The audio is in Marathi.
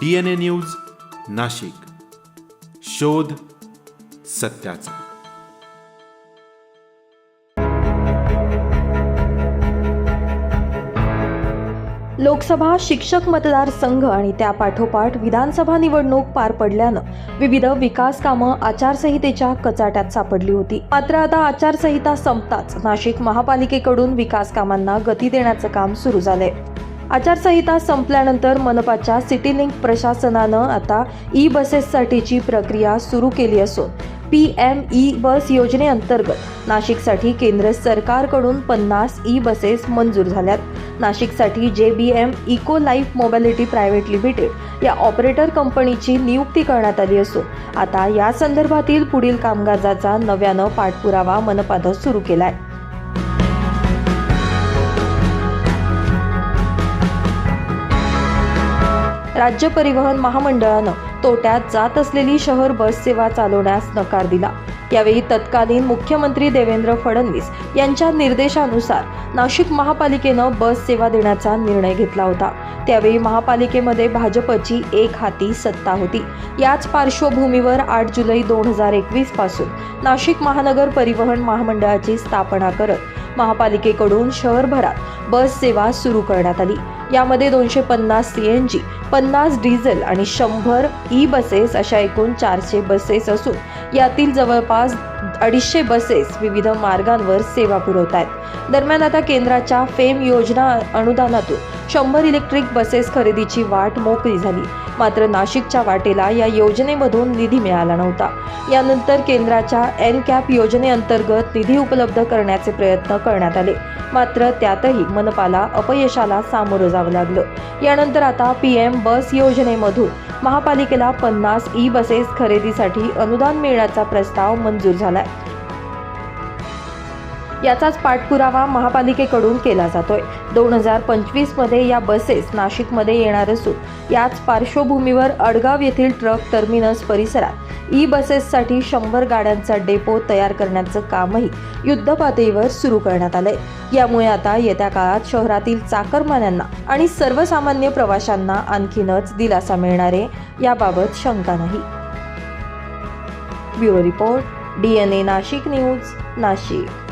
D N A news Nashik. शोध सत्याचा. लोकसभा शिक्षक मतदारसंघ आणि त्या पाठोपाठ विधानसभा निवडणूक पार पडल्यानं विविध विकास कामं आचारसंहितेच्या कचाट्यात सापडली होती. मात्र आता आचारसंहिता संपताच नाशिक महापालिकेकडून विकास कामांना गती देण्याचं काम सुरू झालंय. आचारसंहिता संपल्यानंतर मनपाच्या सिटी लिंक प्रशासनानं आता ई बसेससाठीची प्रक्रिया सुरू केली असून पी एम ई बस योजनेअंतर्गत नाशिकसाठी केंद्र सरकारकडून पन्नास ई बसेस मंजूर झाल्यात. नाशिकसाठी J B M eco life mobility private limited या ऑपरेटर कंपनीची नियुक्ती करण्यात आली असून आता या संदर्भातील पुढील कामकाजाचा नव्यानं पाठपुरावा मनपानं सुरू केला आहे राज्य परिवहन महामंडळानं तोट्यात जात असलेली शहर बस सेवा चालवण्यास नकार दिला. यावेळी तत्कालीन मुख्यमंत्री देवेंद्र फडणवीस यांच्या निर्देशानुसार नाशिक महापालिकेनं बस सेवा देण्याचा निर्णय घेतला होता. त्यावेळी महापालिकेमध्ये भाजपची एक हाती सत्ता होती. याच पार्श्वभूमीवर आठ जुलै दोन हजार एकवीसपासून नाशिक महानगर परिवहन महामंडळाची स्थापना करत महापालिकेकडून शहरभरात बस सेवा सुरू करण्यात आली. यामध्ये दोनशे पन्नास सी एन जी पन्नास डिझेल आणि शंभर ई बसेस अशा एकूण चारशे बसेस असून यातील जवळपास अडीचशे बसेस विविध मार्गांवर सेवा पुरवत आहेत दरम्यान आता केंद्राच्या फेम योजना अनुदानातून शंभर इलेक्ट्रिक बसेस खरेदीची वाट मोकळी झाली. मात्र नाशिकच्या वाटेला या योजनेमधून निधी मिळाला नव्हता. यानंतर केंद्राच्या एन कॅप योजनेअंतर्गत निधी उपलब्ध करण्याचे प्रयत्न करण्यात आले. मात्र त्यातही मनपाला अपयशाला सामोरं जावं लागलं. यानंतर आता पी एम बस योजनेमधून महापालिकेला पन्नास ई बसेस खरेदीसाठी अनुदान मिळण्याचा प्रस्ताव मंजूर झाला आहे याचाच पाठपुरावा महापालिकेकडून केला जातोय. दोन हजार पंचवीसमध्ये या बसेस नाशिकमध्ये येणार असून याच पार्श्वभूमीवर अडगाव येथील ट्रक टर्मिनस परिसरात ई बसेससाठी शंभर गाड्यांचा डेपो तयार करण्याचं कामही युद्धपातळीवर सुरू करण्यात आलंय. यामुळे आता येत्या काळात शहरातील चाकरमान्यांना आणि सर्वसामान्य प्रवाशांना आणखीनच दिलासा मिळणार आहे याबाबत शंका नाही. Bureau report D N A Nashik news Nashik.